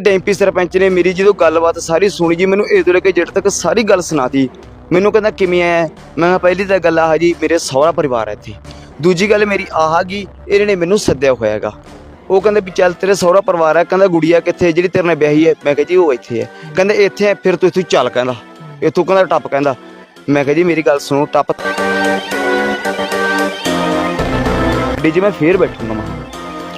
ਡੈਂਪੀ ਸਰਪੰਚ ਨੇ ਮੇਰੀ ਜਦੋਂ ਗੱਲਬਾਤ ਸਾਰੀ ਸੁਣੀ ਜੀ, ਮੈਨੂੰ ਇਹ ਤੋਂ ਲੈ ਕੇ ਜੱਟ ਤੱਕ ਸਾਰੀ ਗੱਲ ਸੁਣਾਤੀ। ਮੈਨੂੰ ਕਹਿੰਦਾ, ਕਿਵੇਂ ਆਇਆ ਮੈਂ ਕਿਹਾ, ਪਹਿਲੀ ਤਾਂ ਗੱਲ ਆਹ ਜੀ, ਮੇਰੇ ਸਹੁਰਾ ਪਰਿਵਾਰ ਹੈ ਇੱਥੇ। ਦੂਜੀ ਗੱਲ ਮੇਰੀ ਆਹ ਗੀ ਇਹਨਾਂ ਨੇ ਮੈਨੂੰ ਸੱਦਿਆ ਹੋਇਆ ਹੈਗਾ। ਉਹ ਕਹਿੰਦੇ ਵੀ ਚੱਲ ਤੇਰੇ ਸਹੁਰਾ ਪਰਿਵਾਰ ਹੈ, ਕਹਿੰਦਾ ਗੁੜੀਆ ਕਿੱਥੇ ਜਿਹੜੀ ਤੇਰੇ ਨਾਲ ਵਿਆਹੀ ਹੈ। ਮੈਂ ਕਿਹਾ ਜੀ, ਉਹ ਇੱਥੇ ਹੈ। ਕਹਿੰਦੇ, ਇੱਥੇ ਹੈ, ਫਿਰ ਤੂੰ ਇੱਥੋਂ ਚੱਲ ਕਹਿੰਦਾ। ਇੱਥੋਂ ਕਹਿੰਦਾ, ਟੱਪ ਕਹਿੰਦਾ। ਮੈਂ ਕਿਹਾ ਜੀ, ਮੇਰੀ ਗੱਲ ਸੁਣੋ, ਟੱਪ। ਡੀ ਜੀ ਮੈਂ ਫੇਰ ਬੈਠੂੰਗਾ ਮੈਂ।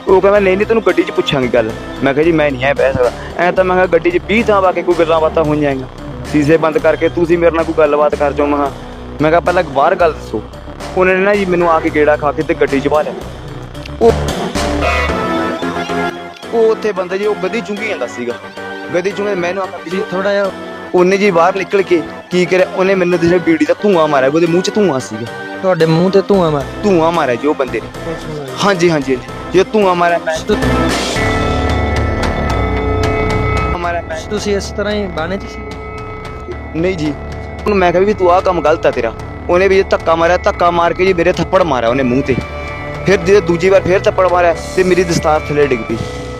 ਉਹ ਕਹਿੰਦਾ ਨਹੀਂ ਨਹੀਂ ਤੈਨੂੰ ਗੱਡੀ 'ਚ ਪੁੱਛਾਂਗੇ ਗੱਲ। ਮੈਂ ਕਿਹਾ ਜੀ ਮੈਂ ਨਹੀਂ ਐ ਬਹਿ ਸਕਦਾ। ਐ ਤਾਂ ਮੈਂ ਕਿਹਾ ਗੱਡੀ 'ਚ 20 ਥਾਂ ਵਾ ਕੇ ਕੋਈ ਗੱਲਾਂ ਬਾਤਾਂ ਹੋ ਜਾਏਗਾ ਸੀਸੇ ਬੰਦ ਕਰਕੇ ਤੁਸੀਂ ਮੇਰੇ ਨਾਲ ਕੋਈ ਗੱਲਬਾਤ ਕਰ ਜਾਓ ਮੈਂ ਕਿਹਾ ਮੈਂ ਕਿਹਾ ਪਹਿਲਾਂ ਬਾਹਰ ਗੱਲ ਦੱਸੋ। ਉਹਨਾਂ ਨੇ ਨਾ ਜੀ ਮੈਨੂੰ ਆ ਕੇ ਗੇੜਾ ਖਾ ਕੇ ਤੇ ਗੱਡੀ 'ਚ ਪਾ ਲਿਆ। ਉਹ ਉਹ ਉੱਥੇ ਬੰਦਾ ਜੀ ਉਹ ਗੱਡੀ ਚੁੰਗੀ ਜਾਂਦਾ ਸੀਗਾ। ਗੱਡੀ ਚੁੰਗੇ ਮੈਨੂੰ ਆਖਿਆ ਵੀ ਥੋੜਾ ਜਿਹਾ ਉਹਨੇ ਜੀ ਬਾਹਰ ਨਿਕਲ ਕੇ ਕੀ ਕਰਿਆ? ਉਹਨੇ ਮੈਨੂੰ ਦਿਸੇ ਬੀੜੀ ਦਾ ਧੂਆਂ ਮਾਰਿਆ ਉਹਦੇ ਮੂੰਹ 'ਚ ਧੂਆਂ ਸੀਗਾ। ਤੁਹਾਡੇ ਮੂੰਹ ਤੇ ਧੂਆਂ ਮਾਰ ਧੂਆਂ ਮਾਰਿਆ ਜੀ ਉਹ ਬੰਦੇ ਨੇ। ਹਾਂਜੀ ਹਾਂਜੀ ਹਾਂਜੀ। ਜੇ ਧੂਆਂ ਮਾਰਿਆ ਮੈਂ ਮਾਰਿਆ ਮੈਂ ਤੁਸੀਂ ਇਸ ਤਰ੍ਹਾਂ ਹੀ ਬਾਣੇ ਚ ਸੀ? ਨਹੀਂ ਜੀ। ਉਹਨੂੰ ਮੈਂ ਕਿਹਾ ਵੀ ਤੂੰ ਆਹ ਕੰਮ ਗਲਤ ਆ ਤੇਰਾ। ਉਹਨੇ ਵੀ ਧੱਕਾ ਮਾਰਿਆ ਧੱਕਾ ਮਾਰ ਕੇ ਜੀ ਮੇਰੇ ਥੱਪੜ ਮਾਰਿਆ ਉਹਨੇ ਮੂੰਹ ਤੇ। ਫਿਰ ਜਦੋਂ ਦੂਜੀ ਵਾਰ ਫਿਰ ਥੱਪੜ ਮਾਰਿਆ ਤੇ ਮੇਰੀ ਦਸਤਾਰ ਥੱਲੇ ਡਿੱਗ ਪਈ।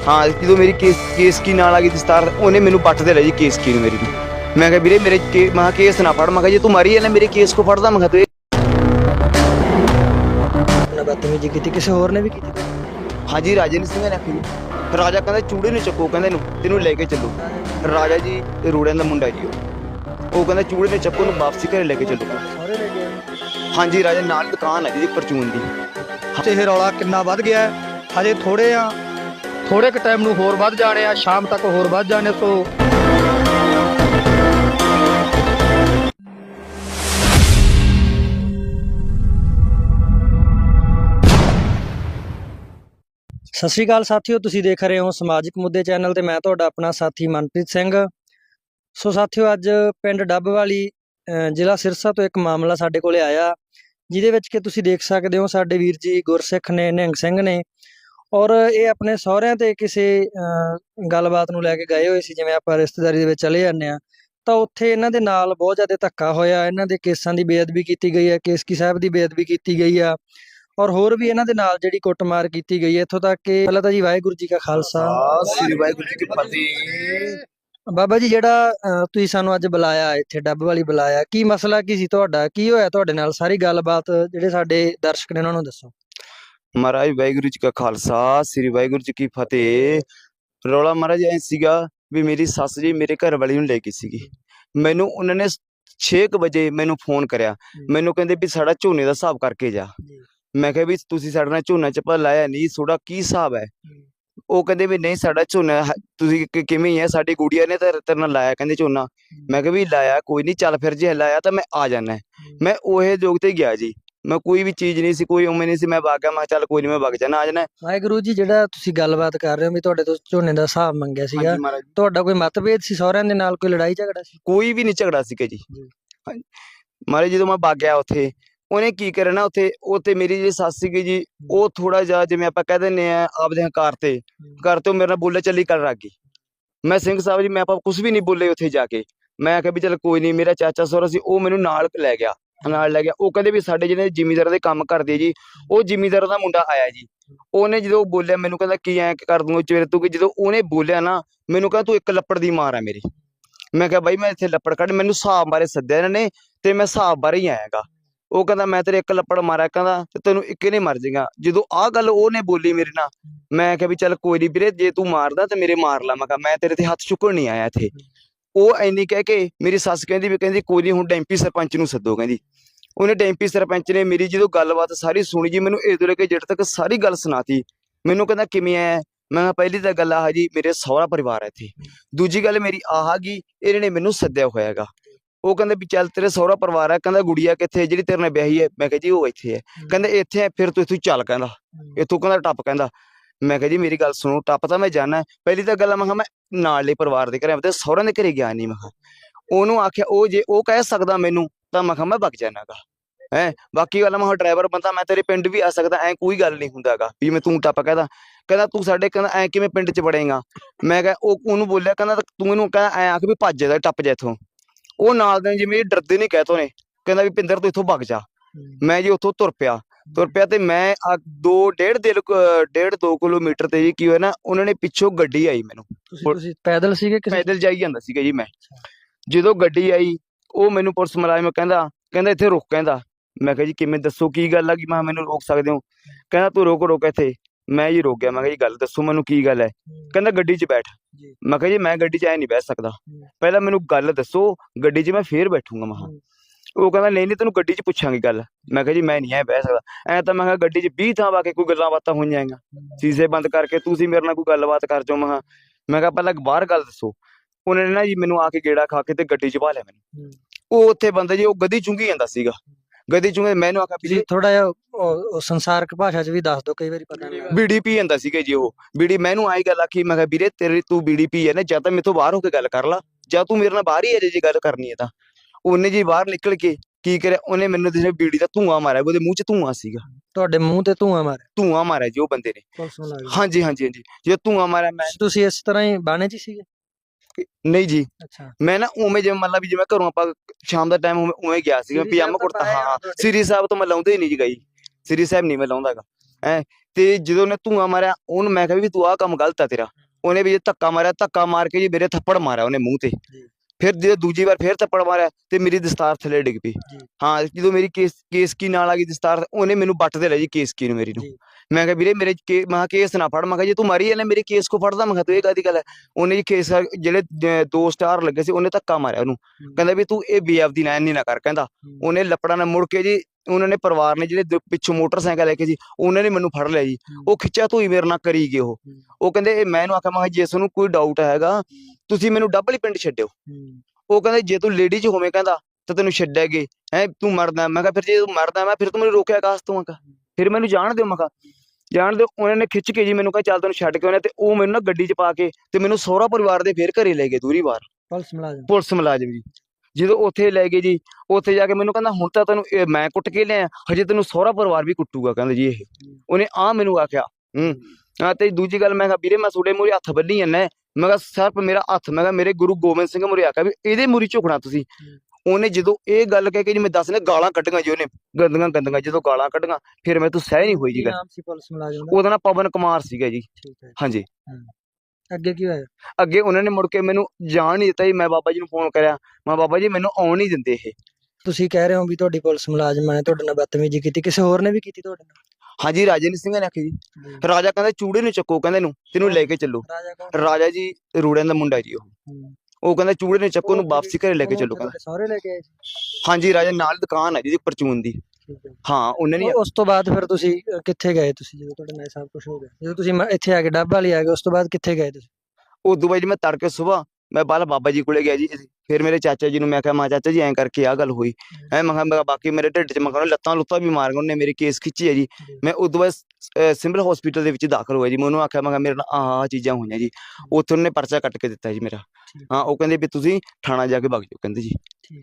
ਹਾਂ ਜਦੋਂ ਮੇਰੀ ਕੇਸ ਕੇਸ ਕੀ ਨਾਲ ਆ ਗਈ ਦਸਤਾਰ ਉਹਨੇ ਮੈਨੂੰ ਪੱਟ ਦੇ ਲਿਆ ਜੀ ਕੇਸ ਕੀ ਨੂੰ ਮੇਰੀ ਨੂੰ। ਮੈਂ ਕਿਹਾ ਵੀਰੇ ਮੇਰੇ ਕੇ- ਮੈਂ ਕਿਹਾ ਕੇਸ ਨਾ ਫੜ ਮੈਂ ਕਿਹਾ ਜੇ ਤੂੰ ਮਾਰੀ ਹੈ ਨਾ ਮੇਰੇ ਕੇਸ ਕੋ ਫੜਦਾ ਮੈਂ ਕਿਹਾ ਤੂੰ ਇਹ ਆਪਣਾ ਬਦਤਮੀਜੀ ਕੀਤੀ ਕਿਸੇ ਹੋਰ ਨੇ ਵੀ ਕੀਤੀ। ਹਾਂਜੀ ਰਾਜੇ ਨੇ ਸਿੰਘ ਨੇ ਆਖੀ ਰਾਜਾ ਕਹਿੰਦਾ ਚੂੜੇ ਨੂੰ ਚੱਕੋ ਕਹਿੰਦੇ ਨੂੰ ਤੈਨੂੰ ਲੈ ਕੇ ਚੱਲੋ। ਰਾਜਾ ਜੀ ਇਹ ਰੋੜਿਆਂ ਦਾ ਮੁੰਡਾ ਜੀ ਉਹ। ਉਹ ਕਹਿੰਦਾ ਚੂੜੇ ਨੂੰ ਚੱਕੋ ਨੂੰ ਵਾਪਸੀ ਘਰੇ ਲੈ ਕੇ ਚੱਲੋ। ਸਾਰੇ ਲੈ ਗਏ। ਹਾਂਜੀ ਰਾਜਾ ਨਾਲ ਦੁਕਾਨ ਹੈ ਜੀ ਪਰਚੂਨ ਦੀ। ਤੇ ਇਹ ਰੌਲਾ ਕਿੰਨਾ ਵੱਧ ਗਿਆ। ਹਜੇ ਥੋੜੇ ਆ। ਥੋੜੇ ਕੁ ਟਾਈਮ ਨੂੰ ਹੋਰ ਵੱਧ ਜਾਣੇ ਆ ਸ਼ਾਮ ਤੱਕ ਹੋਰ ਵੱਧ ਜਾਣੇ ਸੋ ਸਤਿ ਸ਼੍ਰੀ ਅਕਾਲ ਸਾਥੀਓ ਤੁਸੀਂ ਦੇਖ ਰਹੇ ਹੋ ਸਮਾਜਿਕ ਮੁੱਦੇ ਚੈਨਲ ਤੇ ਮੈਂ ਤੁਹਾਡਾ ਆਪਣਾ ਸਾਥੀ ਮਨਪ੍ਰੀਤ ਸਿੰਘ। ਸੋ ਸਾਥੀਓ ਅੱਜ ਪਿੰਡ ਡੱਬ ਵਾਲੀ ਜ਼ਿਲ੍ਹਾ ਸਿਰਸਾ ਤੋਂ ਇੱਕ ਮਾਮਲਾ ਸਾਡੇ ਕੋਲੇ ਆਇਆ ਜਿਹਦੇ ਵਿੱਚ ਕਿ ਤੁਸੀਂ ਦੇਖ ਸਕਦੇ ਹੋ ਸਾਡੇ ਵੀਰ ਜੀ ਗੁਰਸਿੱਖ ਨੇ ਨਿਹੰਗ ਸਿੰਘ ਨੇ ਔਰ ਇਹ ਆਪਣੇ ਸਹੁਰਿਆਂ ਤੇ ਕਿਸੇ ਅਹ, ਗੱਲਬਾਤ ਨੂੰ ਲੈ ਕੇ ਗਏ ਹੋਏ ਸੀ ਜਿਵੇਂ ਆਪਾਂ ਰਿਸ਼ਤੇਦਾਰੀ ਦੇ ਵਿੱਚ ਚਲੇ ਜਾਂਦੇ ਆ ਤਾਂ ਉੱਥੇ ਇਹਨਾਂ ਦੇ ਨਾਲ ਬਹੁਤ ਜ਼ਿਆਦਾ ਧੱਕਾ ਹੋਇਆ ਇਹਨਾਂ ਦੇ ਕੇਸਾਂ ਦੀ ਬੇਅਦਬੀ ਕੀਤੀ ਗਈ ਹੈ ਕੇਸਕੀ ਸਾਹਿਬ ਦੀ ਬੇਅਦਬੀ ਕੀਤੀ ਗਈ ਆ ਔਰ ਹੋਰ ਵੀ ਇਹਨਾਂ ਦੇ ਨਾਲ ਜਿਹੜੀ ਕੁੱਟਮਾਰ ਕੀਤੀ ਗਈ ਹੈ ਇੱਥੋਂ ਤੱਕ ਕਿ ਪਹਿਲਾਂ ਤਾਂ ਜੀ ਵਾਹਿਗੁਰੂ ਜੀ ਕਾ ਖਾਲਸਾ। ਸ੍ਰੀ ਵਾਹਿਗੁਰੂ ਜੀ ਕੀ ਫਤਿਹ। ਬਾਬਾ ਜੀ ਜਿਹੜਾ ਤੁਸੀਂ ਸਾਨੂੰ ਅੱਜ ਬੁਲਾਇਆ ਇੱਥੇ ਡੱਬ ਵਾਲੀ ਬੁਲਾਇਆ ਕੀ ਮਸਲਾ ਕੀ ਸੀ ਤੁਹਾਡਾ? ਕੀ ਹੋਇਆ ਤੁਹਾਡੇ ਨਾਲ? ਸਾਰੀ ਗੱਲਬਾਤ ਜਿਹੜੇ ਸਾਡੇ ਦਰਸ਼ਕ ਨੇ ਉਹਨਾਂ ਨੂੰ ਦੱਸੋ। ਮਹਾਰਾਜ ਵਾਹਿਗੁਰੂ ਜੀ ਕਾ ਖਾਲਸਾ ਸ੍ਰੀ ਵਾਹਿਗੁਰੂ ਜੀ ਕੀ ਫਤਿਹ। ਰੌਲਾ ਮਹਾਰਾਜ ਐ ਸੀਗਾ ਵੀ ਮੇਰੀ ਸੱਸ ਜੀ ਮੇਰੇ ਘਰ ਵਾਲੀ ਨੂੰ ਲੈ ਗਈ ਸੀਗੀ। ਮੈਨੂੰ ਉਹਨਾਂ ਨੇ 6 ਵਜੇ ਮੈਨੂੰ ਫੋਨ ਕਰਿਆ। ਮੈਨੂੰ ਕਹਿੰਦੇ ਵੀ ਸਾਡਾ ਝੋਨੇ ਦਾ ਹਿਸਾਬ ਕਰਕੇ ਜੀ। ਮੈਂ ਕਿਹਾ ਵੀ ਤੁਸੀਂ ਸਾਡੇ ਨਾਲ ਝੋਨਾ ਚੱਪਾ ਲਾਇਆ ਨਹੀਂ ਤੁਹਾਡਾ ਕੀ ਹਿਸਾਬ ਹੈ? ਉਹ ਕਹਿੰਦੇ ਵੀ ਨਹੀਂ ਸਾਡਾ ਝੋਨਾ ਹੈ- ਤੁਸੀਂ ਕਿ- ਕਿਵੇਂ ਹੈ? ਸਾਡੀ ਗੁੜੀਆ ਨੇ ਤਾਂ ਤੇਰੇ ਨਾਲ ਲਾਇਆ ਕਹਿੰਦੇ ਝੋਨਾ। ਮੈਂ ਕਿਹਾ ਵੀ ਲਾਇਆ ਕੋਈ ਨਹੀਂ ਚੱਲ ਫਿਰ ਜੇ ਲਾਇਆ ਤਾਂ ਮੈਂ ਆ ਜਾਣਾ ਮੈਂ ਉਹੇ ਜੋਗ ਤੇ ਗਿਆ ਜੀ। ਮੈਂ ਕੋਈ ਵੀ ਚੀਜ਼ ਨਹੀਂ ਸੀ ਕੋਈ ਉਮੇ ਨਹੀਂ ਸੀ ਮੈਂ ਵਗ ਗਿਆ ਮੈਂ ਕਿਹਾ ਚੱਲ ਕੋਈ ਨਹੀਂ ਮੈਂ ਵਗ ਜਾਣਾ ਆ ਜਾਣਾ। ਵਾਹਿਗੁਰੂ ਜੀ ਜਿਹੜਾ ਤੁਸੀਂ ਗੱਲਬਾਤ ਕਰ ਰਹੇ ਹੋ ਵੀ ਤੁਹਾਡੇ ਤੋਂ ਝੋਨੇ ਦਾ ਹਿਸਾਬ ਮੰਗਿਆ ਸੀਗਾ। ਹਾਂਜੀ ਮਹਾਰਾਜ। ਤੁਹਾਡਾ ਕੋਈ ਮਤਭੇਦ ਸੀ ਸਹੁਰਿਆਂ ਦੇ ਨਾਲ ਕੋਈ ਲੜਾਈ ਝਗੜਾ ਸੀ? ਕੋਈ ਵੀ ਨਹੀਂ ਝਗੜਾ ਸੀਗਾ ਜੀ। ਜੀ। ਹਾਂਜੀ। ਮਾਰੇ ਜਦੋਂ ਮੈਂ ਵਗ ਗਿਆ ਉੱਥੇ ਉਹਨੇ ਕੀ ਕਰਿਆ ਨਾ ਉੱਥੇ ਉੱਥੇ ਮੇਰੀ ਜਿਹੜੀ ਸੱਸ ਸੀਗੀ ਜੀ ਉਹ ਥੋੜਾ ਜਿਹਾ ਜਿਵੇਂ ਆਪਾਂ ਕਹਿ ਦਿੰਨੇ ਆ ਆਪਦੇ ਹੰਕਾਰ ਤੇ ਘਰ ਤੋਂ ਮੇਰੇ ਨਾਲ ਬੋਲੇ ਚੱਲੀ ਕਰ ਗਈ। ਮੈਂ ਸਿੰਘ ਸਾਹਿਬ ਜੀ ਮੈਂ ਆਪਾਂ ਕੁਝ ਵੀ ਨਹੀਂ ਬੋਲੇ ਉੱਥੇ ਜਾ ਕੇ। ਮੈਂ ਕਿਹਾ ਵੀ ਚੱਲ ਕੋਈ ਨਹੀਂ ਮੇਰਾ ਚਾਚਾ ਸਹੁਰਾ ਸੀ ਉਹ ਮੈਨੂੰ ਨਾਲ ਲੈ ਗਿਆ ਨਾਲ ਲੈ ਗਿਆ। ਉਹ ਕਹਿੰਦੇ ਵੀ ਸਾਡੇ ਜਿਹੜੇ ਜ਼ਿਮੀਂਦਾਰਾਂ ਦੇ ਕੰਮ ਕਰਦੇ ਜੀ ਉਹ ਜ਼ਿਮੀਂਦਾਰਾਂ ਦਾ ਮੁੰਡਾ ਆਇਆ ਜੀ। ਉਹਨੇ ਜਦੋਂ ਬੋਲਿਆ ਮੈਨੂੰ ਕਹਿੰਦਾ ਕੀ ਐ ਕਰ ਦੂੰਗਾ ਚਵੇਰ ਤੂੰ? ਕਿ ਜਦੋਂ ਉਹਨੇ ਬੋਲਿਆ ਨਾ ਮੈਨੂੰ ਕਹਿੰਦਾ ਤੂੰ ਇੱਕ ਲੱਪੜ ਦੀ ਮਾਰ ਆ ਮੇਰੀ। ਮੈਂ ਕਿਹਾ ਬਾਈ ਮੈਂ ਇੱਥੇ ਲੱਪੜ ਕੱਢ ਮੈਨੂੰ ਹਿਸਾਬ ਬਾਰੇ ਸੱਦਿਆ ਇਹਨਾਂ ਨੇ ਤੇ ਮੈਂ ਹਿਸਾਬ ਬਾਰੇ ਹੀ ਆਇਆਗਾ। ਉਹ ਕਹਿੰਦਾ, ਮੈਂ ਤੇਰੇ ਇੱਕ ਲੱਪੜ ਮਾਰਿਆ ਕਹਿੰਦਾ ਤੇ ਤੈਨੂੰ ਇੱਕੇ ਨੇ ਮਰ ਜਾਏਗਾ। ਜਦੋਂ ਆਹ ਗੱਲ ਉਹਨੇ ਬੋਲੀ ਮੇਰੇ ਨਾਲ, ਮੈਂ ਕਿਹਾ ਵੀ ਚੱਲ ਕੋਈ ਨਹੀਂ ਵੀਰੇ, ਜੇ ਤੂੰ ਮਾਰਦਾ ਤੇ ਮੇਰੇ ਮਾਰ ਲਾ। ਮੈਂ ਕਿਹਾ, ਮੈਂ ਤੇਰੇ ਤੇ ਹੱਥ ਚੁੱਕਣ ਨਹੀਂ ਆਇਆ ਇੱਥੇ। ਉਹ ਐਨੀ ਕਹਿ ਕੇ ਮੇਰੀ ਸੱਸ ਕਹਿੰਦੀ ਵੀ ਕਹਿੰਦੀ, ਕੋਈ ਨਹੀਂ ਹੁਣ ਡੈਂਪੀ ਸਰਪੰਚ ਨੂੰ ਸੱਦੋ, ਕਹਿੰਦੀ। ਉਹਨੇ ਡੈਂਪੀ ਸਰਪੰਚ ਨੇ ਮੇਰੀ ਜਦੋਂ ਗੱਲਬਾਤ ਸਾਰੀ ਸੁਣੀ ਜੀ, ਮੈਨੂੰ ਇਹ ਤੋਂ ਲੈ ਕੇ ਜੱਟ ਤੱਕ ਸਾਰੀ ਗੱਲ ਸੁਣਾਤੀ। ਮੈਨੂੰ ਕਹਿੰਦਾ, ਕਿਵੇਂ ਆਇਆ? ਮੈਂ ਕਿਹਾ, ਪਹਿਲੀ ਤਾਂ ਗੱਲ ਆਹ ਜੀ, ਮੇਰੇ ਸਹੁਰਾ ਪਰਿਵਾਰ ਹੈ ਇੱਥੇ। ਦੂਜੀ ਗੱਲ ਮੇਰੀ ਆਹ ਗੀ ਇਹਨੇ ਮੈਨੂੰ ਸੱਦਿਆ ਹੋਇਆ ਹੈਗਾ ਉਹ ਕਹਿੰਦੇ ਵੀ ਚੱਲ ਤੇਰੇ ਸਹੁਰਾ ਪਰਿਵਾਰ ਹੈ ਕਹਿੰਦਾ ਗੁੜੀਆ ਕਿੱਥੇ ਜਿਹੜੀ ਤੇਰੇ ਨਾਲ ਵਿਆਹੀ ਹੈ ਮੈਂ ਕਿਹਾ ਜੀ ਉਹ ਇੱਥੇ ਹੈ। ਕਹਿੰਦੇ ਇੱਥੇ ਹੈ ਫਿਰ ਤੂੰ ਇੱਥੋਂ ਚੱਲ ਕਹਿੰਦਾ ਇੱਥੋਂ ਕਹਿੰਦਾ ਟੱਪ ਕਹਿੰਦਾ। ਮੈਂ ਕਿਹਾ ਜੀ ਮੇਰੀ ਗੱਲ ਸੁਣੋ ਟੱਪ ਤਾਂ ਮੈਂ ਜਾਣਾ ਪਹਿਲੀ ਤਾਂ ਗੱਲ ਮੈਂ ਕਿਹਾ ਮੈਂ ਨਾਲੇ ਪਰਿਵਾਰ ਦੇ ਘਰੇ ਤੇ ਸਹੁਰਿਆਂ ਦੇ ਘਰੇ ਗਿਆ ਨਹੀਂ ਮੈਂ ਕਿਹਾ। ਉਹਨੂੰ ਆਖਿਆ ਉਹ ਜੇ ਉਹ ਕਹਿ ਸਕਦਾ ਮੈਨੂੰ ਤਾਂ ਮੈਂ ਕਿਹਾ ਮੈਂ ਵਗ ਜਾਣਾਗਾ। ਹੈ ਬਾਕੀ ਗੱਲ ਮੈਂ ਡਰਾਈਵਰ ਬੰਦਾ ਮੈਂ ਤੇਰੇ ਪਿੰਡ ਵੀ ਆ ਸਕਦਾ ਐ ਕੋਈ ਗੱਲ ਨਹੀਂ ਹੁੰਦਾਗਾ ਵੀ ਮੈਂ ਤੂੰ ਟੱਪ ਕਹਿੰਦਾ। ਕਹਿੰਦਾ ਤੂੰ ਸਾਡੇ ਕਹਿੰਦਾ ਐ ਕਿਵੇਂ ਪਿੰਡ 'ਚ ਵੜੇਗਾ? ਮੈਂ ਕਿਹਾ ਉਹ ਉਹਨੂੰ ਬੋਲਿਆ ਕਹਿੰਦਾ ਤੂੰ ਇਹਨੂੰ ਕਹਿੰਦਾ ਐ ਆਖ ਵੀ ਭੱਜ ਜਾ ਟੱਪ ਜਾ ਇੱਥੋਂ। ਉਹ ਨਾਲ ਦੇ ਜਿਵੇਂ ਇਹ ਡਰਦੇ ਨਹੀਂ ਕਹਿ ਤੋ ਨੇ ਕਹਿੰਦਾ ਵੀ ਪਿੰਦਰ ਤੂੰ ਇੱਥੋਂ ਵਗ ਜਾ। ਮੈਂ ਜੀ ਉੱਥੋਂ ਤੁਰ ਪਿਆ ਤੁਰ ਪਿਆ ਤੇ ਮੈਂ ਆ ਦੋ ਡੇਢ ਦੇ ਡੇਢ 2 ਕਿਲੋਮੀਟਰ ਤੇ ਜੀ ਕੀ ਹੋਇਆ ਨਾ ਉਹਨਾਂ ਨੇ ਪਿੱਛੋਂ ਗੱਡੀ ਆਈ ਮੈਨੂੰ। ਤੁਸੀਂ ਪੈਦਲ ਸੀਗੇ ਕਿਸੇ ਪੈਦਲ ਜਾਈ ਜਾਂਦਾ ਸੀਗਾ ਜੀ ਮੈਂ। ਜਦੋਂ ਗੱਡੀ ਆਈ ਉਹ ਮੈਨੂੰ ਪੁਲਿਸ ਮੁਲਾਜ਼ਮ ਕਹਿੰਦਾ ਕਹਿੰਦਾ ਇੱਥੇ ਰੁਕ ਕਹਿੰਦਾ। ਮੈਂ ਕਿਹਾ ਜੀ ਕਿਵੇਂ ਦੱਸੋ ਕੀ ਗੱਲ ਆ ਕਿ ਮੈਂ ਮੈਨੂੰ ਰੋਕ ਸਕਦੇ ਹੋ? ਕਹਿੰਦਾ ਤੂੰ ਰੁਕ ਰੁਕ ਇੱਥੇ। ਮੈਂ ਜੀ ਰੁਕ ਗਿਆ ਮੈਂ ਕਿਹਾ ਜੀ ਗੱਲ ਦੱਸੋ ਮੈਨੂੰ ਕੀ ਗੱਲ ਹੈ? ਕਹਿੰਦਾ ਗੱਡੀ 'ਚ ਬੈਠ। ਜੀ। ਮੈਂ ਕਿਹਾ ਜੀ ਮੈਂ ਗੱਡੀ 'ਚ ਐ ਨਹੀਂ ਬੈਠ ਸਕਦਾ। ਪਹਿਲਾਂ ਮੈਨੂੰ ਗੱਲ ਦੱਸੋ ਗੱਡੀ 'ਚ ਮੈਂ ਫੇਰ ਬੈਠੂੰਗਾ ਮੈਂ ਕਿਹਾ। ਹੂੰ। ਉਹ ਕਹਿੰਦਾ ਨਹੀਂ ਨਹੀਂ ਤੈਨੂੰ ਗੱਡੀ 'ਚ ਪੁੱਛਾਂਗੇ ਗੱਲ। ਮੈਂ ਕਿਹਾ ਜੀ ਮੈਂ ਨਹੀਂ ਐ ਬਹਿ ਸਕਦਾ। ਐ ਤਾਂ ਮੈਂ ਕਿਹਾ ਗੱਡੀ 'ਚ 20 ਥਾਂ ਵਾ ਕੇ ਕੋਈ ਗੱਲਾਂ ਬਾਤਾਂ ਹੋ। ਜਾਏਗਾ ਸ਼ੀਸ਼ੇ ਬੰਦ ਕਰਕੇ ਤੁਸੀਂ ਮੇਰੇ ਨਾਲ ਕੋਈ ਗੱਲਬਾਤ ਕਰ ਜਾਓ ਮੈਂ ਕਿਹਾ। ਮੈਂ ਕਿਹਾ ਪਹਿਲਾਂ ਬਾਹਰ ਗੱਲ ਦੱਸੋ। ਉਹਨਾਂ ਨੇ ਜੀ ਮੈਨੂੰ ਆ ਕੇ ਗੇੜਾ ਖਾ ਕੇ ਤੇ ਗੱਡੀ 'ਚ ਪਾ ਲਿਆ ਮੈਨੂੰ। ਹੂੰ। ਉਹ ਉੱਥੇ ਬੰਦਾ ਜੀ ਉਹ ਗੱਡੀ ਚੁੰਗੀ ਜਾਂਦਾ ਸੀਗਾ। ਗੱਡੀ ਚੁੰਗੇ ਮੈਨੂੰ ਆਖਿਆ ਵੀ ਥੋੜਾ ਜਿਹਾ ਉਹ- ਉਹ ਸੰਸਾਰਕ ਭਾਸ਼ਾ 'ਚ ਵੀ ਦੱਸ ਦਿਓ ਕਈ ਵਾਰੀ ਪਤਾ ਨਹੀਂ। ਲੱਗਦਾ ਬੀੜੀ ਪੀ ਜਾਂਦਾ ਸੀਗਾ ਜੀ ਉਹ। ਬੀੜੀ ਮੈਨੂੰ ਆਈ ਗੱਲ ਆਖੀ ਮੈਂ ਕਿਹਾ ਵੀਰੇ ਤੇਰੀ ਤੂੰ ਬੀੜੀ ਪੀ ਹੈ ਨਾ ਜਾਂ ਤਾਂ ਮੇਥੋਂ ਬਾਹਰ ਹੋ ਕੇ ਗੱਲ ਕਰ ਲਾ ਜਾਂ ਤੂੰ ਮੇਰੇ ਨਾਲ ਬਾਹਰ ਹੀ ਹੈ ਜੇ ਗੱਲ ਕਰਨੀ ਹੈ ਤਾਂ। ਉਹਨੇ ਜੀ ਬਾਹਰ ਨਿਕਲ ਕੇ ਕੀ ਕਰਿਆ ਉਹਨੇ ਮੈਨੂੰ ਦਿਸੇ ਬੀੜੀ ਦਾ ਧੂਆਂ ਮਾਰਿਆ ਉਹਦੇ ਮੂੰਹ 'ਚ ਧੂਆਂ ਸੀਗਾ। ਤੁਹਾਡੇ ਮੂੰਹ ਤੇ ਧੂਆਂ ਮਾਰਿਆ? ਧੂਆਂ ਮਾਰਿਆ ਜੀ ਉਹ ਬੰਦੇ ਨੇ। ਪੁਲਿਸ ਨੂੰ ਲੱਗ ਹਾਂਜੀ ਹਾਂਜੀ ਹਾਂਜੀ। ਜੇ ਧੂਆਂ ਮਾਰਿਆ ਮੈਂ ਤੁਸੀਂ ਇਸ ਤਰ੍ਹਾਂ ਹੀ ਬਾਣੇ 'ਚ ਹੀ ਸੀਗੇ? ਨਹੀਂ ਜੀ। ਅੱਛਾ। ਮੈਂ ਨਾ ਉਵੇਂ ਜਿਵੇਂ ਮਤਲਬ ਵੀ ਜਿਵੇਂ ਘਰੋਂ ਆਪਾਂ ਸ਼ਾਮ ਦਾ ਟਾਈਮ ਉਵੇਂ ਉਵੇਂ ਗਿਆ ਸ੍ਰੀ ਪਜਾਮਾ ਕੁੜਤਾ ਹਾਂ। ਸ੍ਰੀ ਸਾਹਿਬ ਤੋਂ ਮੈਂ ਲਾਉਂਦਾ ਹੀ ਨਹੀਂ ਜੀ ਗਈ। ਸ੍ਰੀ ਸਾਹਿਬ ਨਹੀਂ ਮੈਂ ਲਾਉਂਦਾਗਾ ਐ ਤੇ ਜਦੋਂ ਉਹਨੇ ਧੂਆਂ ਮਾਰਿਆ ਉਹਨੂੰ ਮੈਂ ਕਿਹਾ ਵੀ ਤੂੰ ਆਹ ਕੰਮ ਗਲਤ ਆ ਤੇਰਾ। ਉਹਨੇ ਵੀ ਜੇ ਧੱਕਾ ਮਾਰਿਆ ਧੱਕਾ ਮਾਰ ਕੇ ਜੀ ਮੇਰੇ ਥੱਪੜ ਮਾਰਿਆ ਉਹਨੇ ਮੂੰਹ ਤੇ। ਜੀ। ਫਿਰ ਜਦੋਂ ਦੂਜੀ ਵਾਰ ਫਿਰ ਥੱਪੜ ਮਾਰਿਆ ਤੇ ਮੇਰੀ ਦਸਤਾਰ ਥੱਲੇ ਡਿੱਗ ਪਈ। ਜੀ। ਹਾਂ ਜਦੋਂ ਮੇਰੀ ਕੇਸ ਕੇਸ ਕੀ ਨਾਲ ਆ ਗਈ ਦਸਤਾਰ ਉਹਨੇ ਮੈਨੂੰ ਬੱਟ ਤੇ ਲੈ ਜੀ ਕੇਸ ਕੀ ਨੂੰ ਮੇਰੀ ਨੂੰ। ਜੀ। ਮੈਂ ਕਿਹਾ ਵੀਰੇ ਮੇਰੇ ਕੇ- ਮੈਂ ਕਿਹਾ ਕੇਸ ਨਾ ਫੜ। ਮੈਂ ਕਿਹਾ ਜੇ ਤੂੰ ਮਾਰੀ ਇਹਨੇ ਮੇਰੇ ਕੇਸ ਕੋ ਫੜਦਾ? ਮੈਂ ਕਿਹਾ ਤੂੰ ਇਹ ਕਾਦੀ ਗੱਲ ਹੈ? ਉਹਨੇ ਜੀ ਕੇਸ ਜਿਹੜੇ ਦੋ ਸਟਾਰ ਲੱਗੇ ਸੀ ਉਹਨੇ ਧੱਕਾ ਮਾਰਿਆ ਉਹਨੂੰ। ਕਹਿੰਦਾ ਵੀ ਤੂੰ ਇਹ ਬੀਐਫ ਦੀ ਲਾਈਨ ਨਹੀਂ ਨਾ ਕਰ ਕਹਿੰਦਾ। ਉਹਨੇ ਲੱਪੜਾ ਨਾਲ ਮੁੜ ਕੇ ਜੀ ਉਹਨਾਂ ਨੇ ਪਰਿਵਾਰ ਨੇ ਜਿਹੜੇ ਪਿੱਛੋਂ ਮੋਟਰਸਾਈਕਲ ਲੈ ਕੇ ਜੀ ਉਹਨਾਂ ਨੇ ਮੈਨੂੰ ਫੜ ਲਿਆ ਜੀ। ਉਹ ਖਿੱਚਿਆ ਧੂਈ ਮੇਰੇ ਨਾਲ ਕਰੀ ਗਏ ਉਹ। ਉਹ ਕਹਿੰਦੇ ਇਹ ਮੈਂ ਇਹਨੂੰ ਆਖਿਆ ਮੈਂ ਜੇ ਤੁਹਾਨੂੰ ਕੋਈ ਡਾਊਟ ਹੈਗਾ ਤੁਸੀਂ ਮੈਨੂੰ ਡੱਬਲੀ ਪਿੰਡ ਛੱਡਿਓ। ਉਹ ਕਹਿੰਦੇ ਜੇ ਤੂੰ ਲੇਡੀ ਚ ਹੋਵੇਂ ਕਹਿੰਦਾ ਤਾਂ ਤੈਨੂੰ ਛੱਡੇਗੇ ਹੈ ਤੂੰ ਮਰਦਾ ਮੈਂ ਕਿਹਾ ਫਿਰ ਜੇ ਤੂੰ ਮਰਦਾ ਮੈਂ ਫਿਰ ਤੂੰ ਮੈਨੂੰ ਰੋਕਿਆ ਕਾਸ ਤੋਂ? ਆਕਾ ਫਿਰ ਮੈਨੂੰ ਜਾਣ ਦਿਓ ਮੈਂ ਕਿਹਾ। ਜਾਣ ਦਿਓ ਉਹਨਾਂ ਨੇ ਖਿੱਚ ਕੇ ਜੀ ਮੈਨੂੰ ਕਿਹਾ ਚੱਲ ਤੈਨੂੰ ਛੱਡ ਕੇ ਉਹਨੇ ਤੇ ਉਹ ਮੈਨੂੰ ਨਾ ਗੱਡੀ 'ਚ ਪਾ ਕੇ ਤੇ ਮੈਨੂੰ ਸਹੁਰਾ ਪਰਿਵਾਰ ਦੇ ਫੇਰ ਘਰੇ ਲੈ ਗਏ ਦੂਰੀ ਵਾਰ। ਪੁਲਿਸ ਮੁਲਾਜ਼ਮ। ਪੁਲਿਸ ਮੁਲਾਜ਼ਮ ਜੀ। ਜਦੋਂ ਉੱਥੇ ਲੈ ਗਏ ਜੀ ਉੱਥੇ ਜਾ ਕੇ ਮੈਨੂੰ ਕਹਿੰਦਾ ਹੁਣ ਤਾਂ ਤੈਨੂੰ ਇਹ ਮੈਂ ਕੁੱਟ ਕੇ ਲਿਆ ਹਜੇ ਤੈਨੂੰ ਸਹੁਰਾ ਪਰਿਵਾਰ ਵੀ ਕੁੱਟੂਗਾ ਕਹਿੰਦਾ ਜੀ ਇਹ। ਉਹਨੇ ਆ ਮੈਨੂੰ ਆਖਿਆ ਹੂੰ। ਹਾਂ ਤੇ ਦੂਜੀ ਗੱਲ ਮੈਂ ਕਿਹਾ ਵੀਰੇ ਮੈਂ ਤੁਹਾਡੇ ਮੂਹਰੇ ਹੱਥ ਬੰਨੀ ਜਾਂਦਾ ਮੈਂ ਕਿਹਾ ਸਿਰਫ ਮੇਰਾ ਹੱਥ ਮੈਂ ਕਿਹਾ ਮੇਰੇ ਗੁਰੂ ਗੋਬਿੰਦ ਸਿੰਘ ਮੂਹਰੇ ਆਖਿਆ ਵੀ ਇਹਦੇ ਮੂਹਰੇ ਝੁਕਣਾ ਤੁਸੀਂ। ਉਹਨੇ ਜਦੋਂ ਇਹ ਗੱਲ ਕਹਿ ਕੇ ਜੀ ਮੈਂ ਦੱਸ ਨੇ ਗਾਲਾਂ ਕੱਢੀਆਂ ਜੀ ਉਹਨੇ ਗੰਦੀਆਂ ਗੰਦੀਆਂ ਜਦੋਂ ਗਾਲਾਂ ਕੱਢੀਆਂ ਫਿਰ ਮੈਂ ਤੂੰ ਸਹਿ ਨਹੀਂ ਹੋਈ ਜੀ ਗੱਲ। ਨਾਮ ਸੀ ਪੁਲਿਸ ਮੁਲਾਜ਼ਮ ਦਾ? ਉਹਦਾ ਨਾਂ ਪਵਨ ਕੁਮਾਰ ਸੀਗਾ ਜੀ। ਠੀਕ ਹੈ ਹਾਂਜੀ। ਅੱਗੇ ਕੀ ਹੋਇਆ? ਅੱਗੇ ਉਹਨਾਂ ਨੇ ਮੁੜ ਕੇ ਮੈਨੂੰ ਜਾਣ ਨਹੀਂ ਦਿੱਤਾ ਜੀ ਮੈਂ ਬਾਬਾ ਜੀ ਨੂੰ ਫੋਨ ਕਰਿਆ ਮੈਂ ਬਾਬਾ ਜੀ ਮੈਨੂੰ ਆਉਣ ਨਹੀਂ ਦਿੰਦੇ ਇਹ। ਤੁਸੀਂ ਕਹਿ ਰਹੇ ਹੋ ਵੀ ਤੁਹਾਡੀ ਪੁਲਿਸ ਮੁਲਾਜ਼ਮਾਂ ਨੇ ਤੁਹਾਡੇ ਨਾਲ ਬਦਤਮੀਜ਼ੀ ਕੀਤੀ ਕਿਸੇ ਹੋਰ ਨੇ ਵੀ ਕੀਤੀ ਤੁਹਾਡੇ ਨਾਲ? ਹਾਂਜੀ ਰਾਜੇ ਨੇ ਸਿੰਘ ਨੇ ਆਖਿਆ ਜੀ। ਰਾਜਾ ਕਹਿੰਦਾ ਚੂੜੇ ਨੂੰ ਚੱਕੋ ਕਹਿੰਦੇ ਨੂੰ ਤੈਨੂੰ ਲੈ ਕੇ ਚੱਲੋ। ਰਾਜਾ ਕੌਣ? ਰਾਜਾ ਜੀ ਰੂੜਿਆਂ ਦਾ ਮੁੰਡਾ ਜੀ ਉਹ। ਉਹ ਕਹਿੰਦਾ ਚੂੜੇ ਨੂੰ ਚੱਕੋ ਨੂੰ ਵਾਪਸੀ ਘਰੇ ਲੈ ਕੇ ਚੱਲੋ ਕਹਿੰਦਾ। ਸਹੁਰੇ ਲੈ ਕੇ ਆਏ ਹਾਂਜੀ ਰਾਜਾ ਨਾਲ ਦੁਕਾਨ ਹੈ ਜੀ ਪਰਚੂਨ ਦੀ। ਹੈ ਉਹਨੇ ਨਹੀਂ ਉਹ- ਉਸ ਤੋਂ ਬਾਅਦ ਫਿਰ ਤੁਸੀਂ ਕਿੱਥੇ ਗਏ ਤੁਸੀਂ ਜਦੋਂ ਤੁਹਾਡੇ ਨਾਲ ਸਭ ਕੁਝ ਹੋ ਗਿਆ? ਜਦੋਂ ਤੁਸੀਂ ਇੱਥੇ ਆ ਕੇ ਡੱਬ ਵਾਲੀ ਆ ਗਏ ਉਸ ਤੋਂ ਬਾਅਦ ਕਿੱਥੇ ਗਏ ਤੁਸੀਂ? ਉਦੋਂ ਬਾਅਦ ਜੀ ਮੈਂ ਤੜਕੇ ਸਵੇਰ ਮੈਂ ਬਾਲਾ ਬਾਬਾ ਜੀ ਕੋਲੇ ਗਿਆ ਜੀ ਫਿਰ ਮੇਰੇ ਚਾਚਾ ਜੀ ਨੂੰ ਮੈਂ ਕਿਹਾ ਮਾ ਚਾਚਾ ਜੀ ਐਂ ਕਰਕੇ ਆ ਗੱਲ ਹੋਈ। ਐ ਮੈਂ ਕਿਹਾ ਬਾਕੀ ਮੇਰੇ ਢਿੱਡ 'ਚ ਮੈਂ ਕਿਹਾ ਲੱਤਾਂ ਲੁੱਤਾਂ ਵੀ ਮਾਰ ਗਏ ਉਹਨੇ ਮੇਰੇ ਕੇਸ ਖਿੱਚੀ ਹੈ ਜੀ। ਜੀ। ਮੈਂ ਉਦੋਂ ਬਾਅਦ ਸਿਵਲ ਹਸਪੀਟਲ ਦੇ ਵਿੱਚ ਦਾਖਲ ਹੋਇਆ ਜੀ। ਮੈਂ ਉਹਨੂੰ ਆਖਿਆ ਮੈਂ ਕਿਹਾ ਮੇਰੇ ਨਾਲ ਆਹ ਆਹ ਚੀਜ਼ਾਂ ਹੋਈਆਂ ਜੀ। ਉੱਥੇ ਉਹਨੇ ਪਰਚਾ ਕੱਟ ਕੇ ਦਿੱਤਾ ਜੀ ਮੇਰਾ। ਹਾਂ ਉਹ ਕਹਿੰਦੇ ਵੀ ਤੁਸੀਂ ਥਾਣਾ ਜਾ ਕੇ ਵਗ ਜਾਓ ਕਹਿੰਦੇ ਜੀ।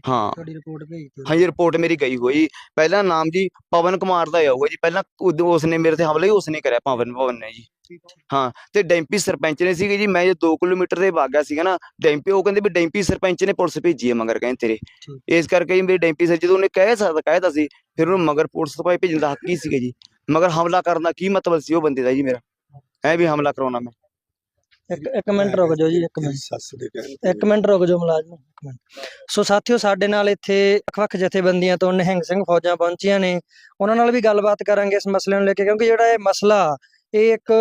ਹਾਂ। ਤੁਹਾਡੀ ਰਿਪੋਰਟ ਭੇਜਤੀ ਹਾਂਜੀ ਰਿਪੋਰਟ ਮੇਰੀ ਗਈ ਹੋਈ ਪਹਿਲਾ ਨਾਮ ਜੀ ਪਵਨ ਕੁਮਾਰ ਦਾ ਆਊਗਾ ਜੀ। ਪਹਿਲਾਂ ਉਸਨੇ ਮੇਰੇ ਤੇ ਹਮਲਾ ਹੀ ਉਸਨੇ ਕਰਿਆ ਪਵਨ ਪਵਨ ਨੇ ਜੀ। ਹਾਂ ਤੇ ਡੈਂਪੀ ਸਰਪੰਚ ਨੇ ਸੀਗੇ ਜੀ ਮੈਂ ਜੇ 2 ਕਿਲੋਮੀਟਰ ਦੇ ਭਾਗਿਆ ਸੀਗਾ ਨਾ ਡੈਂਪੀ ਉਹ ਕਹਿੰਦੇ ਵੀ ਡੈਂਪੀ ਸਰਪੰਚ ਨੇ ਪੁਲਿਸ ਭੇਜੀ ਹੈ ਮਗਰ ਕਹਿੰਦੇ ਤੇਰੇ। ਇਸ ਕਰਕੇ ਜੀ ਮੇਰੇ ਡੈਂਪੀ ਸਰ ਜਦੋਂ ਉਹਨੇ ਕਹਿ ਸਕਦਾ ਕਹਿਤਾ ਸੀ ਫਿਰ ਉਹਨੂੰ ਮਗਰ ਪੁਲਿਸ ਤੋਂ ਭਾਈ ਭੇਜਣ ਦਾ ਹੱਕ ਹੀ ਸੀਗਾ ਜੀ? ਮਗਰ ਹਮਲਾ ਕਰਨ ਦਾ ਕੀ ਮਤਲਬ ਸੀ ਉਹ ਬੰਦੇ ਦਾ ਜੀ ਮੇਰਾ? ਐ ਵੀ ਹਮਲਾ ਕਰਾਉਣਾ ਮੈਂ। ਇੱਕ ਇੱਕ ਮਿੰਟ ਰੁਕ ਜਾਓ ਜੀ ਇੱਕ ਮਿੰਟ। ਸੱਸ ਦੇ ਕਹਿਣ ਇੱਕ ਮਿੰਟ ਰੁਕ ਜਾਓ ਮੁਲਾਜ਼ਮ ਇੱਕ ਮਿੰਟ। ਸੋ ਸਾਥੀਓ ਸਾਡੇ ਨਾਲ ਇੱਥੇ ਵੱਖ-ਵੱਖ ਜਥੇਬੰਦੀਆਂ ਤੋਂ ਨਿਹੰਗ ਸਿੰਘ ਫੌਜਾਂ ਪਹੁੰਚੀਆਂ ਨੇ। ਉਹਨਾਂ ਨਾਲ ਵੀ ਗੱਲਬਾਤ ਕਰਾਂਗੇ ਇਸ ਮਸਲੇ ਨੂੰ ਲੈ ਕੇ ਕਿਉਂਕਿ ਜਿਹੜਾ ਇਹ ਮਸਲਾ ਇਹ ਇੱਕ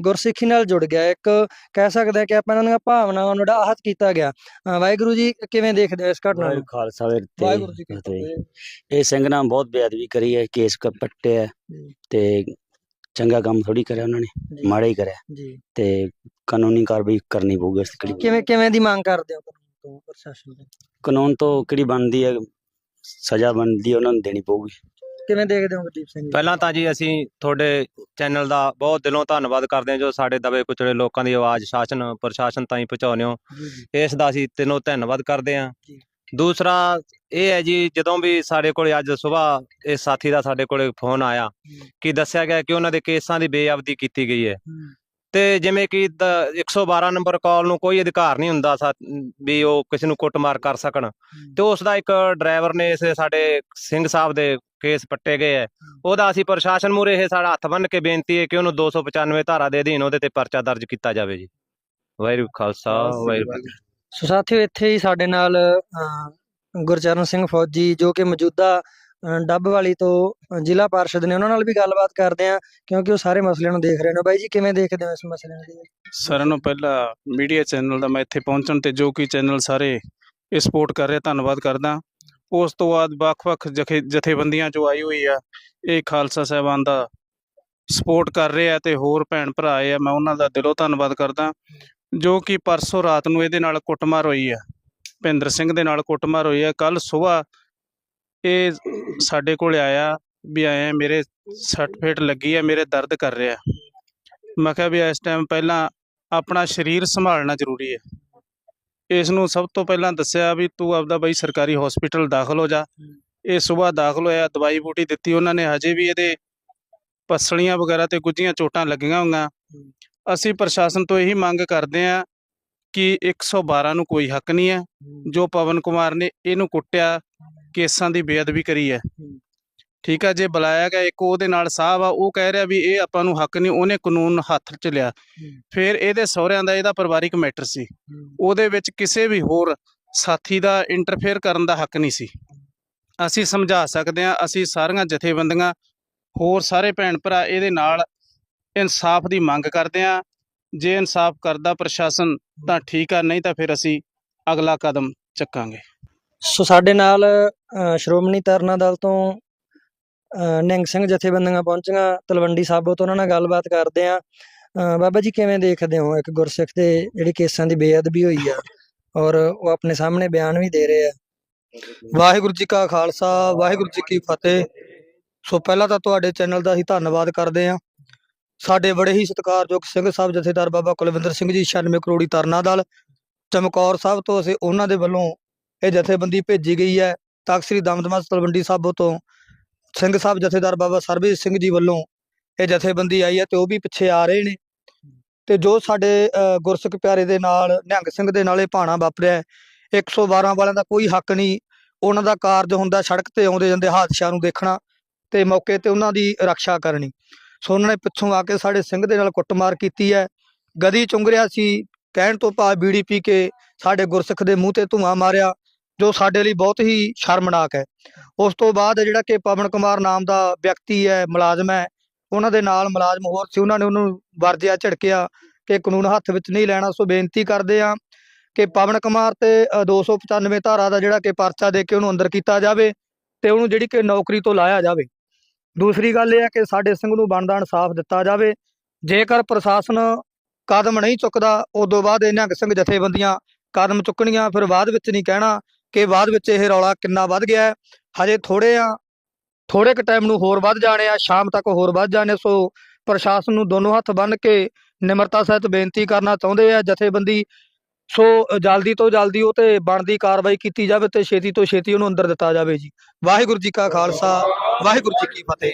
ਗੁਰਸਿੱਖੀ ਨਾਲ ਜੁੜ ਗਿਆ ਇੱਕ ਕਹਿ ਸਕਦੇ ਕਿ ਆਪਾਂ ਇਹਨਾਂ ਦੀਆਂ ਭਾਵਨਾਵਾਂ ਨੂੰ ਆਹਤ ਕੀਤਾ ਗਿਆ। ਵਾਹਿਗੁਰੂ ਜੀ ਕਿਵੇਂ ਦੇਖਦੇ ਹੋ ਇਸ ਘਟਨਾ ਨੂੰ? ਖਾਲਸਾ ਵੀਰ ਤੇ ਵਾਹਿਗੁਰੂ ਜੀ ਕੀ ਫਤਿਹ। ਇਹ ਸਿੰਘ ਨਾਲ ਬਹੁਤ ਬੇਅਦਬੀ ਕਰੀ ਹੈ ਕੇਸ ਕ ਪੱਟੇ ਹੈ ਜੀ। ਤੇ ਚੰਗਾ ਕੰਮ ਥੋੜੀ ਕਰਿਆ ਉਹਨਾਂ ਨੇ ਮਾੜਾ ਹੀ ਕਰਿਆ। ਜੀ। ਤੇ ਕਾਨੂੰਨੀ ਕਾਰਵਾਈ ਕਰਨੀ ਪਊਗੀ ਇਸ ਕਿਹੜੀ ਕਿਵੇਂ ਕਿਵੇਂ ਦੀ ਮੰਗ ਕਰਦੇ ਹੋ ਕਾਨੂੰਨ ਤੋਂ ਪ੍ਰਸ਼ਾਸਨ ਤੋਂ? ਕਾਨੂੰਨ ਤੋਂ ਕਿਹੜੀ ਬਣਦੀ ਹੈ ਸਜ਼ਾ ਬਣਦੀ ਉਹਨਾਂ ਨੂੰ ਦੇਣੀ ਪਊਗੀ। ਕਿਵੇਂ ਦੇਖਦੇ ਹੋ ਗੁਰਦੀਪ ਸਿੰਘ ਜੀ? ਪਹਿਲਾਂ ਤਾਂ ਜੀ ਅਸੀਂ ਤੁਹਾਡੇ ਚੈਨਲ ਦਾ ਬਹੁਤ ਦਿਲੋਂ ਧੰਨਵਾਦ ਕਰਦੇ ਹਾਂ ਜੋ ਸਾਡੇ ਦਬੇ ਕੁਚਲੇ ਲੋਕਾਂ ਦੀ ਆਵਾਜ਼ ਸ਼ਾਸਨ ਪ੍ਰਸ਼ਾਸਨ ਤਾਈਂ ਪਹੁੰਚਾਉਂਦੇ ਹੋ। ਜੀ ਜੀ। ਇਸ ਦਾ ਅਸੀਂ ਦਿਲੋਂ ਧੰਨਵਾਦ ਕਰਦੇ ਹਾਂ। ਜੀ। ਦੂਸਰਾ ਇਹ ਹੈ ਜੀ ਜਦੋਂ ਵੀ ਸਾਡੇ ਕੋਲੇ ਅੱਜ ਸਵੇਰ ਇਸ ਸਾਥੀ ਦਾ ਸਾਡੇ ਕੋਲੇ ਫੋਨ ਆਇਆ ਜੀ। ਕਿ ਦੱਸਿਆ ਗਿਆ ਕਿ ਉਹਨਾਂ ਦੇ ਕੇਸਾਂ ਦੀ ਬੇਅਬਦੀ ਕੀਤੀ ਗਈ ਹੈ। ਹੂੰ, ਤੇ ਜਿਵੇਂ ਕਿ ਦ- 112 ਨੰਬਰ ਕਾਲ ਨੂੰ ਕੋਈ ਅਧਿਕਾਰ ਨਹੀਂ ਹੁੰਦਾ ਸਾ- ਵੀ ਉਹ ਕਿਸੇ ਨੂੰ ਕੁੱਟਮਾਰ ਕਰ ਸਕਣ। ਤੇ ਉਸ ਦਾ ਇੱਕ ਡਰਾਈਵਰ ਨੇ ਇਸ ਸਾਡੇ ਸਿੰਘ ਸਾਹਿਬ ਦੇ ਕੇਸ ਪੱਟੇ ਗਏ ਹੈ। ਉਹਦਾ ਅਸੀਂ ਪ੍ਰਸ਼ਾਸਨ ਮੂਰੇ ਇਹ ਸਾਡਾ ਹੱਥ ਬੰਨ ਕੇ ਬੇਨਤੀ ਹੈ ਕਿ ਉਹਨੂੰ 295 ਧਾਰਾ ਦੇ ਅਧੀਨ ਉਹਦੇ ਤੇ ਪਰਚਾ ਦਰਜ ਕੀਤਾ ਜਾਵੇ ਜੀ। ਵਾਹਿਗੁਰੂ ਖਾਲਸਾ ਵਾਹਿਗੁਰੂ ਫਤਿਹ। ਸੋ ਸਾਥੀਓ ਇੱਥੇ ਹੀ ਸਾਡੇ ਨਾਲ ਗੁਰਚਰਨ ਸਿੰਘ ਫੌਜੀ ਜੋ ਕਿ ਮੌਜੂਦਾ ਡੱਬ ਵਾਲੀ ਤੋਂ ਜ਼ਿਲ੍ਹਾ ਪਾਰਸ਼ਦ ਨੇ ਉਹਨਾਂ ਨਾਲ ਵੀ ਗੱਲਬਾਤ ਕਰਦੇ ਆ ਕਿਉਂਕਿ ਉਹ ਸਾਰੇ ਮਸਲਿਆਂ ਨੂੰ ਦੇਖ ਰਹੇ ਨੇ। ਬਾਈ ਜੀ, ਕਿਵੇਂ ਦੇਖਦੇ ਹੋ ਇਸ ਮਸਲੇ ਨੂੰ? ਸਾਰਿਆਂ ਨੂੰ ਪਹਿਲਾਂ ਮੀਡੀਆ ਚੈਨਲ ਦਾ ਮੈਂ ਇੱਥੇ ਪਹੁੰਚਣ ਤੇ ਜੋ ਕਿ ਚੈਨਲ ਸਾਰੇ ਸਪੋਰਟ ਕਰ ਰਹੇ ਧੰਨਵਾਦ ਕਰਦਾ। ਉਸ ਤੋਂ ਬਾਅਦ ਵੱਖ-ਵੱਖ ਜਥੇਬੰਦੀਆਂ ਚੋਂ ਆਈ ਹੋਈ ਆ, ਇਹ ਖਾਲਸਾ ਸਾਹਿਬਾਨ ਦਾ ਸਪੋਰਟ ਕਰ ਰਹੇ ਆ ਤੇ ਹੋਰ ਭੈਣ ਭਰਾ ਆਏ ਆ, ਮੈਂ ਉਹਨਾਂ ਦਾ ਦਿਲੋਂ ਧੰਨਵਾਦ ਕਰਦਾ। ਜੋ ਕਿ ਪਰਸੋਂ ਰਾਤ ਨੂੰ ਇਹਦੇ ਨਾਲ ਕੁੱਟਮਾਰ ਹੋਈ ਆ, ਭਿੰਦਰ ਸਿੰਘ ਦੇ ਨਾਲ ਕੁੱਟਮਾਰ ਹੋਈ ਆ। ਕੱਲ ਸਵੇਰ ਇਹ ਸਾਡੇ ਕੋਲ ਆਇਆ ਵੀ ਆਏ ਮੇਰੇ ਸੱਟ ਫੇਟ ਲੱਗੀ ਹੈ, ਮੇਰੇ ਦਰਦ ਕਰ ਰਿਹਾ। ਮੈਂ ਕਿਹਾ ਵੀ ਇਸ ਟਾਈਮ ਪਹਿਲਾਂ ਆਪਣਾ ਸਰੀਰ ਸੰਭਾਲਣਾ ਜ਼ਰੂਰੀ ਹੈ। ਇਸ ਨੂੰ ਸਭ ਤੋਂ ਪਹਿਲਾਂ ਦੱਸਿਆ ਵੀ ਤੂੰ ਆਪਦਾ ਬਈ ਸਰਕਾਰੀ ਹਸਪੀਟਲ ਦਾਖਲ ਹੋ ਜਾ। ਇਹ ਸਵੇਰ ਦਾਖਲ ਹੋਇਆ, ਦਵਾਈ ਬੂਟੀ ਦਿੱਤੀ ਉਹਨਾਂ ਨੇ, ਹਜੇ ਵੀ ਇਹਦੇ ਪਸਲੀਆਂ ਵਗੈਰਾ ਤੇ ਗੁੱਝੀਆਂ ਚੋਟਾਂ ਲੱਗੀਆਂ ਹੋਈਆਂ। ਅਸੀਂ ਪ੍ਰਸ਼ਾਸਨ ਤੋਂ ਇਹੀ ਮੰਗ ਕਰਦੇ ਆ ਕਿ 112 ਨੂੰ ਕੋਈ ਹੱਕ ਨਹੀਂ ਹੈ। ਜੋ ਪਵਨ ਕੁਮਾਰ ਨੇ ਇਹਨੂੰ ਕੁੱਟਿਆ ਕੇਸਾਂ ਦੀ ਬੇਅਦਬੀ ਕਰੀ ਹੈ। ਠੀਕ ਆ ਜੇ ਬੁਲਾਇਆ ਗਿਆ ਇੱਕ ਉਹਦੇ ਨਾਲ ਸਾਹਿਬ ਆ ਉਹ ਕਹਿ ਰਿਹਾ ਵੀ ਇਹ ਆਪਾਂ ਨੂੰ ਹੱਕ ਨਹੀਂ ਉਹਨੇ ਕਾਨੂੰਨ ਹੱਥ 'ਚ ਲਿਆ। ਫਿਰ ਇਹਦੇ ਸਹੁਰਿਆਂ ਦਾ ਇਹਦਾ ਪਰਿਵਾਰਿਕ ਮੈਟਰ ਸੀ। ਉਹਦੇ ਵਿੱਚ ਕਿਸੇ ਵੀ ਹੋਰ ਸਾਥੀ ਦਾ ਇੰਟਰਫੇਅਰ ਕਰਨ ਦਾ ਹੱਕ ਨਹੀਂ ਸੀ। ਅਸੀਂ ਸਮਝਾ ਸਕਦੇ ਹਾਂ ਅਸੀਂ ਸਾਰੀਆਂ ਜਥੇਬੰਦੀਆਂ ਹੋਰ ਸਾਰੇ ਭੈਣ ਭਰਾ ਇਹਦੇ ਨਾਲ ਇਨਸਾਫ ਦੀ ਮੰਗ ਕਰਦੇ ਹਾਂ। ਜੇ ਇਨਸਾਫ ਕਰਦਾ ਪ੍ਰਸ਼ਾਸਨ ਤਾਂ ਠੀਕ ਆ ਨਹੀਂ ਤਾਂ ਫਿਰ ਅਸੀਂ ਅਗਲਾ ਕਦਮ ਚੱਕਾਂਗੇ। ਸੋ ਸਾਡੇ ਨਾਲ ਸ਼੍ਰੋਮਣੀ ਤਰਨਾ ਦਲ ਤੋਂ ਅ, ਨਿਹੰਗ ਸਿੰਘ ਜਥੇਬੰਦੀਆਂ ਪਹੁੰਚੀਆਂ। ਤਲਵੰਡੀ ਸਾਬੋ ਤੋਂ ਉਹਨਾਂ ਨਾਲ ਗੱਲਬਾਤ ਕਰਦੇ ਆ। ਬਾਬਾ ਜੀ ਕਿਵੇਂ ਦੇਖਦੇ ਹੋ ਇੱਕ ਗੁਰਸਿੱਖ ਦੇ ਜਿਹੜੇ ਕੇਸਾਂ ਦੀ ਬੇਅਦਬੀ ਹੋਈ ਆ? ਔਰ ਉਹ ਆਪਣੇ ਸਾਹਮਣੇ ਬਿਆਨ ਵੀ ਦੇ ਰਹੇ ਆ। ਵਾਹਿਗੁਰੂ ਜੀ ਕਾ ਖਾਲਸਾ ਵਾਹਿਗੁਰੂ ਜੀ ਕੀ ਫਤਿਹ। ਸੋ ਪਹਿਲਾਂ ਤਾਂ ਤੁਹਾਡੇ ਚੈਨਲ ਦਾ ਅਸੀਂ ਧੰਨਵਾਦ ਕਰਦੇ ਹਾਂ ਸਾਡੇ ਬੜੇ ਹੀ ਸਤਿਕਾਰਯੋਗ ਸਿੰਘ ਸਾਹਿਬ ਜਥੇਦਾਰ ਬਾਬਾ ਕੁਲਵਿੰਦਰ ਸਿੰਘ ਜੀ 96 ਕਰੋੜੀ ਤਰਨਾ ਦਲ। ਚਮਕੌਰ ਸਾਹਿਬ ਤੋਂ ਅਸੀਂ ਉਹਨਾਂ ਦੇ ਵੱਲੋਂ ਇਹ ਜਥੇਬੰਦੀ ਭੇਜੀ ਗਈ ਹੈ। ਤਖਤ ਸ੍ਰੀ ਦਮਦਮਾ ਤਲਵੰਡੀ ਸਾਬੋ ਤੋਂ ਸਿੰਘ ਸਾਹਿਬ ਜਥੇਦਾਰ ਬਾਬਾ ਸਰਬਜੀਤ ਸਿੰਘ ਜੀ ਵੱਲੋਂ ਇਹ ਜਥੇਬੰਦੀ ਆਈ ਹੈ ਤੇ ਉਹ ਵੀ ਪਿੱਛੇ ਆ ਰਹੇ ਨੇ। ਤੇ ਜੋ ਸਾਡੇ ਗੁਰਸਿੱਖ ਪਿਆਰੇ ਦੇ ਨਾਲ ਨਿਹੰਗ ਸਿੰਘ ਦੇ ਨਾਲ ਇਹ ਭਾਣਾ ਵਾਪਰਿਆ ਹੈ, 112 ਵਾਲਿਆਂ ਦਾ ਕੋਈ ਹੱਕ ਨਹੀਂ। ਉਹਨਾਂ ਦਾ ਕਾਰਜ ਹੁੰਦਾ ਸੜਕ ਤੇ ਆਉਂਦੇ ਜਾਂਦੇ ਹਾਦਸਿਆਂ ਨੂੰ ਦੇਖਣਾ ਤੇ ਮੌਕੇ ਤੇ ਉਹਨਾਂ ਦੀ ਰੱਖਿਆ ਕਰਨੀ। ਸੋ ਉਹਨਾਂ ਨੇ ਪਿੱਛੋਂ ਆ ਕੇ ਸਾਡੇ ਸਿੰਘ ਦੇ ਨਾਲ ਕੁੱਟਮਾਰ ਕੀਤੀ ਹੈ। ਗਦੀ ਚੁੰਗਰਿਆ ਸੀ ਕਹਿਣ ਤੋਂ ਭਾਵ ਬੀੜੀ ਪੀ ਕੇ ਸਾਡੇ ਗੁਰਸਿੱਖ ਦੇ ਮੂੰਹ ਤੇ ਧੂਆਂ ਮਾਰਿਆ। ਜੋ ਸਾਡੇ ਲਈ ਬਹੁਤ ਹੀ ਸ਼ਰਮਨਾਕ ਹੈ। ਉਸ ਤੋਂ ਬਾਅਦ ਜਿਹੜਾ ਕਿ ਪਵਨ ਕੁਮਾਰ ਨਾਮ ਦਾ ਵਿਅਕਤੀ ਹੈ ਮੁਲਾਜ਼ਮ ਹੈ ਉਹਨਾਂ ਦੇ ਨਾਲ ਮੁਲਾਜ਼ਮ ਹੋਰ ਸੀ ਉਹਨਾਂ ਨੇ ਉਹਨੂੰ ਵਰਜਿਆ ਝਿੜਕਿਆ ਕਿ ਕਾਨੂੰਨ ਹੱਥ ਵਿੱਚ ਨਹੀਂ ਲੈਣਾ ਸੋ ਬੇਨਤੀ ਕਰਦੇ ਆ ਕਿ ਪਵਨ ਕੁਮਾਰ ਤੇ ਅ, 295 ਧਾਰਾ ਦਾ ਜਿਹੜਾ ਕਿ ਪਰਚਾ ਦੇ ਕੇ ਉਹਨੂੰ ਅੰਦਰ ਕੀਤਾ ਜਾਵੇ ਤੇ ਉਹਨੂੰ ਜਿਹੜੀ ਕਿ ਨੌਕਰੀ ਤੋਂ ਲਾਇਆ ਜਾਵੇ। ਦੂਸਰੀ ਗੱਲ ਇਹ ਹੈ ਕਿ ਸਾਡੇ ਸਿੰਘ ਨੂੰ ਬਣਦਾ ਇਨਸਾਫ ਦਿੱਤਾ ਜਾਵੇ। ਜੇਕਰ ਪ੍ਰਸ਼ਾਸਨ ਕਦਮ ਨਹੀਂ ਚੁੱਕਦਾ ਉਦੋਂ ਬਾਅਦ ਇਹ ਨਿਹੰਗ ਸਿੰਘ ਜਥੇਬੰਦੀਆਂ ਕਦਮ ਚੁੱਕਣੀਆਂ ਫਿਰ ਬਾਅਦ ਵਿੱਚ ਨਹੀਂ ਕਹਿਣਾ ਕਿ ਬਾਅਦ ਵਿੱਚ ਇਹ ਰੌਲਾ ਕਿੰਨਾ ਵੱਧ ਗਿਆ ਹੈ? ਹਜੇ ਥੋੜੇ ਆ ਥੋੜੇ ਕੁ ਟਾਈਮ ਨੂੰ ਹੋਰ ਵੱਧ ਜਾਣੇ ਆ, ਸ਼ਾਮ ਤੱਕ ਹੋਰ ਵੱਧ ਜਾਣੇ ਸੋ ਪ੍ਰਸ਼ਾਸਨ ਨੂੰ ਦੋਨੋਂ ਹੱਥ ਬੰਨ੍ਹ ਕੇ ਨਿਮਰਤਾ ਸਹਿਤ ਬੇਨਤੀ ਕਰਨਾ ਚਾਹੁੰਦੇ ਆ ਜਥੇਬੰਦੀ। ਸੋ ਜਲਦੀ ਤੋਂ ਜਲਦੀ ਉਹ ਤੇ ਬਣਦੀ ਕਾਰਵਾਈ ਕੀਤੀ ਜਾਵੇ ਤੇ ਛੇਤੀ ਤੋਂ ਛੇਤੀ ਉਹਨੂੰ ਅੰਦਰ ਦਿੱਤਾ ਜਾਵੇ ਜੀ। ਵਾਹਿਗੁਰੂ ਜੀ ਕਾ ਖਾਲਸਾ, ਵਾਹਿਗੁਰੂ ਜੀ ਕੀ ਫਤਿਹ।